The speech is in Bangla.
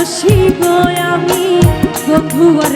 রসিব আমি বধুয়ার